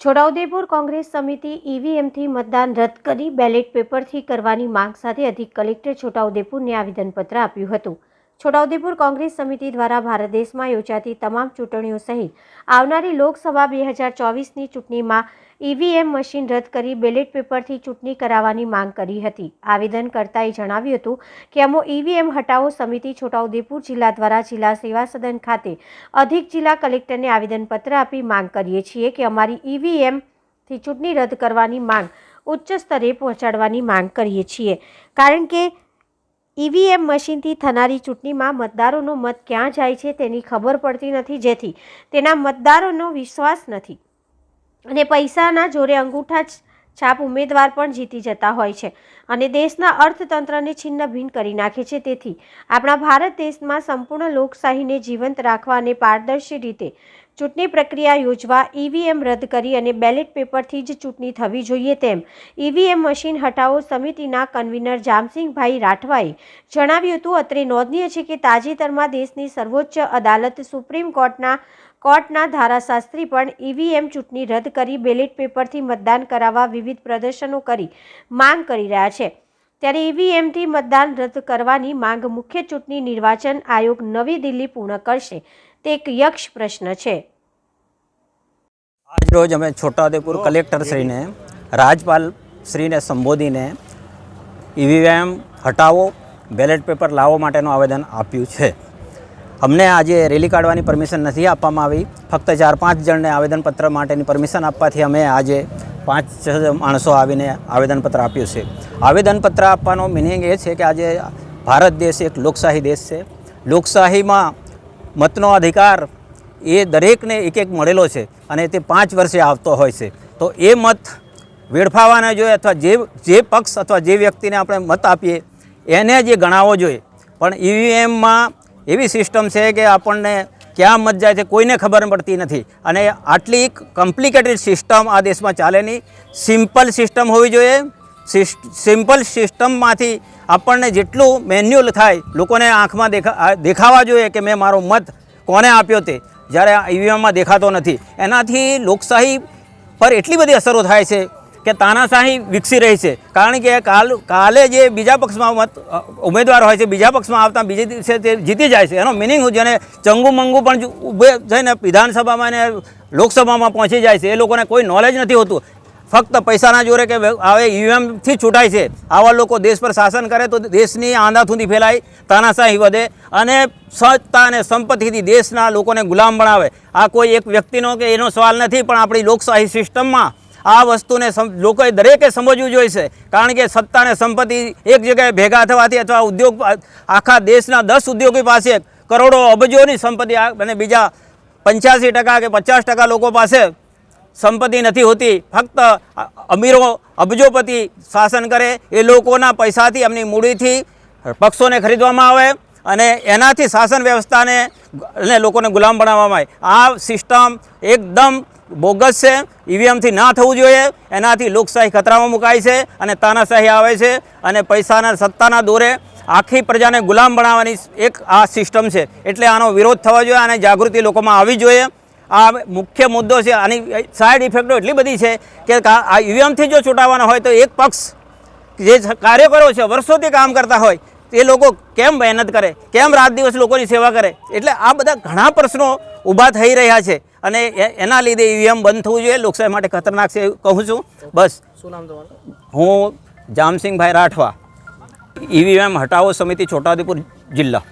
છોટાઉદેપુર કોંગ્રેસ સમિતિ ઈવીએમથી મતદાન રદ કરી બેલેટ પેપરથી કરવાની માંગ સાથે અધિક કલેક્ટર છોટાઉદેપુરને આવેદનપત્ર આપ્યું હતું. છોટાઉદેપુર કોંગ્રેસ સમિતિ દ્વારા ભારત દેશમાં યોજાતી તમામ ચૂંટણીઓ સહિત આવનારી લોકસભા બે હજાર ચોવીસની ચૂંટણીમાં ઈવીએમ મશીન રદ કરી બેલેટ પેપરથી ચૂંટણી કરાવવાની માંગ કરી હતી. આવેદનકર્તાએ જણાવ્યું હતું કે અમો ઈવીએમ હટાવો સમિતિ છોટાઉદેપુર જિલ્લા દ્વારા જિલ્લા સેવા સદન ખાતે અધિક જિલ્લા કલેક્ટરને આવેદનપત્ર આપી માંગ કરીએ છીએ કે અમારી ઈવીએમથી ચૂંટણી રદ કરવાની માંગ ઉચ્ચ સ્તરે પહોંચાડવાની માંગ કરીએ છીએ. કારણ કે ઈવીએમ મશીનથી થનારી ચૂંટણીમાં મતદારોનો મત ક્યાં જાય છે તેની ખબર પડતી નથી જેથી તેના મતદારોનો વિશ્વાસ નથી. અને પૈસાના જોરે અંગૂઠા છાપ ઉમેદવાર પણ જીતી જતા હોય છે અને દેશના અર્થતંત્રને છિન્ન ભિન્ન કરી નાખે છે. તેથી આપણા ભારત દેશમાં સંપૂર્ણ લોકશાહીને જીવંત રાખવા અને પારદર્શી રીતે ચૂંટણી પ્રક્રિયા યોજવા ઈવીએમ રદ કરી અને બેલેટ પેપરથી જ ચૂંટણી થવી જોઈએ તેમ. ઈવીએમ મશીન હટાવો સમિતિના કન્વીનર જામસિંહભાઈ રાઠવાએ જણાવ્યું હતું. અત્રે નોંધનીય છે કે તાજેતરમાં દેશની સર્વોચ્ચ અદાલત સુપ્રીમ કોર્ટના કોર્ટના ધારાશાસ્ત્રી પણ ઈવીએમ ચૂંટણી રદ કરી બેલેટ પેપરથી મતદાન કરાવવા વિવિધ પ્રદર્શનો કરી માંગ કરી રહ્યા છે. ત્યારે ઈવીએમથી મતદાન રદ કરવાની માંગ મુખ્ય ચૂંટણી નિર્વાચન આયોગ નવી દિલ્હી પૂર્ણ કરશે. તે એક યક્ષ પ્રશ્ન છે. આજ રોજ અમે છોટાઉદેપુર રાજપાલ શ્રીને સંબોધીને ઈવીએમ હટાવો, બેલેટ પેપર લાવવા માટેનું આવેદન આપ્યું છે. અમને આજે રેલી કાઢવાની પરમિશન નથી આપવામાં આવી. ફક્ત ચાર પાંચ જણને આવેદનપત્ર માટેની પરમિશન આપવાથી અમે આજે પાંચ છ માણસો આવીને આવેદનપત્ર આપ્યું છે. આવેદનપત્ર આપવાનો મિનિંગ એ છે કે આજે ભારત દેશ એક લોકશાહી દેશ છે. લોકશાહીમાં મતનો અધિકાર એ દરેકને એક એક મળેલો છે અને તે પાંચ વર્ષે આવતો હોય છે. તો એ મત વેડફાવાના જોઈએ અથવા જે જે પક્ષ અથવા જે વ્યક્તિને આપણે મત આપીએ, એને જે ગણાવવો જોઈએ. પણ ઈવીએમમાં એવી સિસ્ટમ છે કે આપણને ક્યાં મત જાય છે કોઈને ખબર પડતી નથી. અને આટલી કોમ્પ્લિકેટેડ સિસ્ટમ આ દેશમાં ચાલે નહીં. સિમ્પલ સિસ્ટમ હોવી જોઈએ. સિમ્પલ સિસ્ટમમાંથી આપણને જેટલું મેન્યુઅલ થાય, લોકોને આંખમાં દેખા દેખાવા જોઈએ કે મેં મારો મત કોને આપ્યો તે, જ્યારે ઈવીએમમાં દેખાતો નથી. એનાથી લોકશાહી પર એટલી બધી અસરો થાય છે કે તાનાશાહી વિકસી રહી છે. કારણ કે કાલ, કાલે જે બીજા પક્ષમાં મત ઉમેદવાર હોય છે, બીજા પક્ષમાં આવતા બીજે દિવસે તે જીતી જાય છે. એનો મિનિંગ જેને અને ચંગુ મંગુ પણ ઉભે થઈને વિધાનસભામાં ને લોકસભામાં પહોંચી જાય છે. એ લોકોને કોઈ નોલેજ નથી હોતું. ફક્ત પૈસાના જોરે કે હવે ઈવીએમથી છૂટાય છે. આવા લોકો દેશ પર શાસન કરે તો દેશની આંધાથુંથી ફેલાય, તાનાશાહી વધે અને સત્તા અને સંપત્તિથી દેશના લોકોને ગુલામ બનાવે. આ કોઈ એક વ્યક્તિનો કે એનો સવાલ નથી, પણ આપણી લોકશાહી સિસ્ટમમાં આ વસ્તુને લોકોએ દરેકે સમજવું જોઈશે. કારણ કે સત્તા અને સંપત્તિ એક જગ્યાએ ભેગા થવાથી અથવા ઉદ્યોગ આખા દેશના દસ ઉદ્યોગી પાસે કરોડો અબજોની સંપત્તિ અને બીજા પંચ્યાસી ટકા કે પચાસ ટકા લોકો પાસે સંપત્તિ નથી હોતી, ફક્ત અમીરો, અબજોપતિ શાસન કરે, એ લોકોના પૈસાથી એમની મૂડીથી પક્ષોને ખરીદવામાં આવે અને એનાથી શાસન વ્યવસ્થાને અને લોકોને ગુલામ બનાવવામાં આવે. આ સિસ્ટમ એકદમ બોગસ છે, ઈવીએમથી ના થવું જોઈએ, એનાથી લોકશાહી ખતરામાં મુકાય છે અને તાનાશાહી આવે છે અને પૈસાના સત્તાના દોરે આખી પ્રજાને ગુલામ બનાવવાની એક આ સિસ્ટમ છે. એટલે આનો વિરોધ થવો જોઈએ અને જાગૃતિ લોકોમાં આવવી જોઈએ. આ મુખ્ય મુદ્દો છે આની સાઈડ ઇફેક્ટો એટલી બધી છે કે આ ઈવીએમથી જો ચૂંટાવાના હોય તો એક પક્ષ જે કાર્યકરો છે વર્ષોથી કામ કરતા હોય તે લોકો કેમ મહેનત કરે? કેમ રાત દિવસ લોકોની સેવા કરે? એટલે આ બધા ઘણા પ્રશ્નો ઊભા થઈ રહ્યા છે. અને એ- એના લીધે ઈવીએમ બંધ થવું જોઈએ. લોકશાહી માટે ખતરનાક છે કહું છું. બસ. શું નામ તમારું? હું જામસિંહભાઈ રાઠવા ઈવીએમ હટાવો સમિતિ છોટાઉદેપુર જિલ્લા.